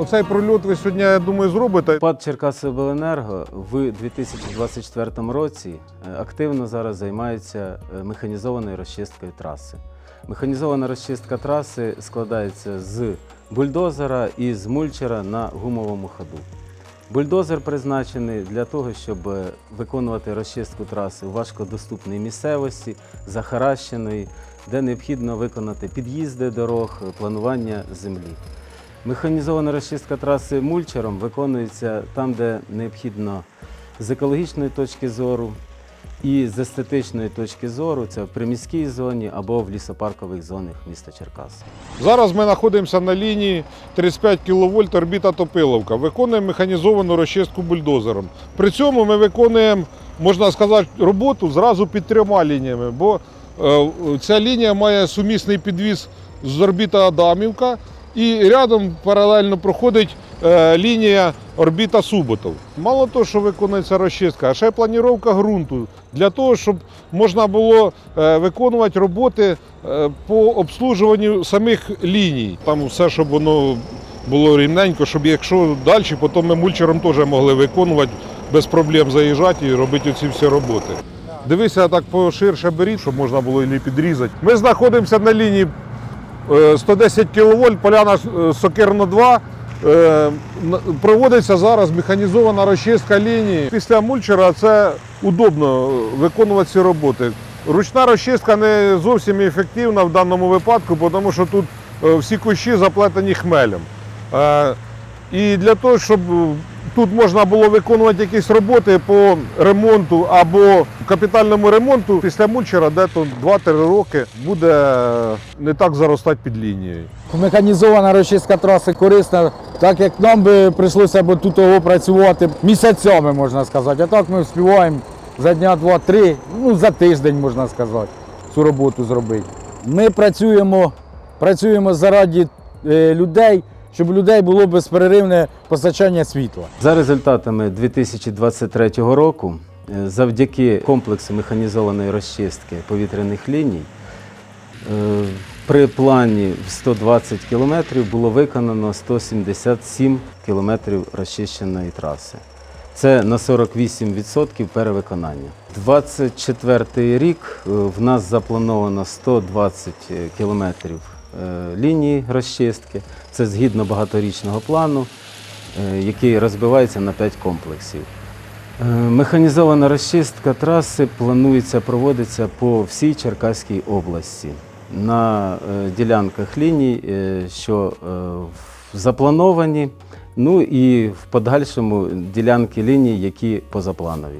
Оцей прольот ви сьогодні, я думаю, зробите. ПАД Черкасиобленерго в 2024 році е, активно зараз займається е, механізованою розчисткою траси. Механізована розчистка траси складається з бульдозера і з мульчера на гумовому ходу. Бульдозер призначений для того, щоб е, виконувати розчистку траси у важкодоступній місцевості, захаращеної, де необхідно виконати під'їзди дорог, планування землі. Механізована розчистка траси мульчером виконується там, де необхідно з екологічної точки зору і з естетичної точки зору, це в приміській зоні або в лісопаркових зонах міста Черкас. Зараз ми знаходимося на лінії 35 кВт орбіта Топиловка. Виконуємо механізовану розчистку бульдозером. При цьому ми виконуємо, можна сказати, роботу зразу під трьома лініями, бо е, ця лінія має сумісний підвіз з орбіта Адамівка і рядом паралельно проходить е, лінія орбіта Суботов. Мало того, що виконується розчистка, а ще планіровка ґрунту для того, щоб можна було е, виконувати роботи е, по обслужуванню самих ліній. Там все, щоб воно було рівненько, щоб якщо далі, потім ми мульчером теж могли виконувати без проблем заїжджати і робити оці всі роботи. Дивися, так поширше беріть, щоб можна було її підрізати. Ми знаходимося на лінії 110 кВт, поляна е, Сокирно 2. Е, Проводиться зараз механізована розчистка лінії. Після мульчера це удобно е, виконувати ці роботи. Ручна розчистка не зовсім ефективна в даному випадку, тому що тут е, всі кущі заплетені хмелем. Е, І для того, щоб е, тут можна було виконувати якісь роботи по ремонту або капітальному ремонту, після мульчера дето 2-3 роки буде не так заростати під лінією. Механізована розчистка траси корисна, так як нам би прийшлося б тут того працювати місяцями, можна сказати. А так ми вспіваємо за дня два-три, ну за тиждень можна сказати, цю роботу зробити. Ми працюємо, працюємо заради е, людей, щоб у людей було безперервне постачання світла. За результатами 2023 року, е, завдяки комплексу механізованої розчистки повітряних ліній, е, при плані в 120 км було виконано 177 км розчищеної траси. Це на 48% перевиконання. 24 рік е, в нас заплановано 120 кілометрів лінії розчистки. Це згідно багаторічного плану, е, який розбивається на 5 комплексів. Е, Механізована розчистка траси планується проводитися по всій Черкаській області на е, ділянках ліній, е, що е, заплановані, ну і в подальшому ділянки ліній, які позапланові.